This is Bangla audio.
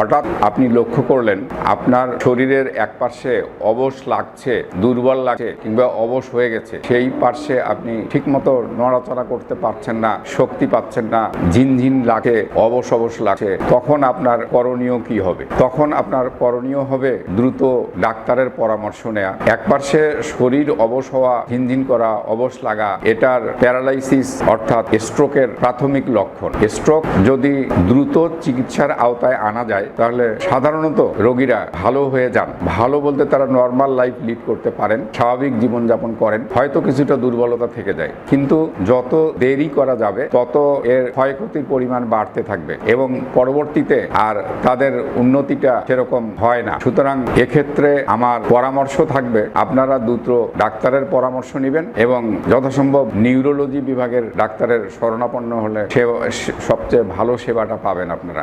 হঠাৎ আপনি লক্ষ্য করলেন, আপনার শরীরের এক পার্শ্বে অবশ লাগছে, দুর্বল লাগছে কিংবা অবশ হয়ে গেছে। সেই পার্শ্বে আপনি ঠিকমতো নড়াচড়া করতে পারছেন না, শক্তি পাচ্ছেন না, ঝিনঝিন লাগে অবশ অবশ লাগছে। তখন আপনার করণীয় কি হবে? তখন আপনার করণীয় হবে দ্রুত ডাক্তারের পরামর্শ নেওয়া এক পার্শ্বে শরীর অবশ হওয়া, ঝিনঝিন করা, অবশ লাগা, এটার প্যারালাইসিস অর্থাৎ স্ট্রোকের প্রাথমিক লক্ষণ। স্ট্রোক যদি দ্রুত চিকিৎসার আওতায় আনা যায় তাহলে সাধারণত রোগীরা ভালো হয়ে যান। ভালো বলতে তারা নর্মাল লাইফ লিড করতে পারেন, স্বাভাবিক জীবনযাপন করেন, হয়তো কিছুটা দুর্বলতা থেকে যায়। কিন্তু যত দেরি করা যাবে, তত এর ক্ষয়ক্ষতির পরিমাণ বাড়তে থাকবে এবং পরবর্তীতে আর তাদের উন্নতিটা সেরকম হয় না। সুতরাং এক্ষেত্রে আমার পরামর্শ থাকবে, আপনারা দ্রুত ডাক্তারের পরামর্শ নেবেন এবং যথাসম্ভব নিউরোলজি বিভাগের ডাক্তারের শরণাপন্ন হলে সে সবচেয়ে ভালো সেবাটা পাবেন আপনারা।